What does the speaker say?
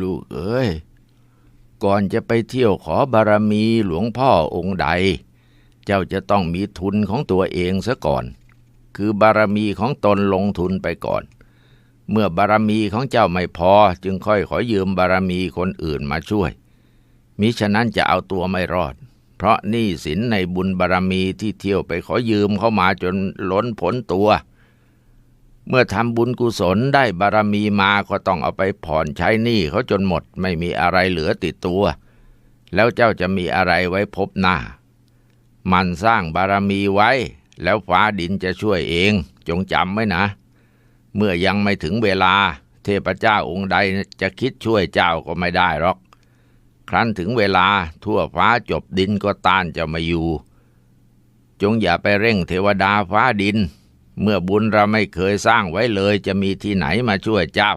ลูกเอ้ยก่อนจะไปเที่ยวขอบารมีหลวงพ่อองค์ใด เจ้าจะต้องมีทุนของตัวเองซะก่อน คือบารมีของตนลงทุนไปก่อน เมื่อบารมีของเจ้าไม่พอจึงค่อยขอยืมบารมีคนอื่นมาช่วย มิฉะนั้นจะเอาตัวไม่รอด เพราะหนี้สินในบุญบารมีที่เที่ยวไปขอยืมเข้ามาจนล้นพ้นตัว เมื่อทำบุญกุศลได้บารมีมาก็ต้องเอาไปผ่อนใช้หนี้เขาจนหมดไม่มีอะไรเหลือติดตัว แล้วเจ้าจะมีอะไรไว้พบหน้า มันสร้างบารมีไว้ แล้วฟ้าดินจะช่วยเอง จงจำไว้นะ เมื่อยังไม่ถึงเวลา เทพเจ้าองค์ใดจะคิดช่วยเจ้าก็ไม่ได้หรอก ครั้นถึงเวลาทั่วฟ้าจบดินก็ต้านจะมาอยู่ จงอย่าไปเร่งเทวดาฟ้าดิน เมื่อบุญเราไม่เคยสร้างไว้เลยจะมีที่ไหนมาช่วยเจ้า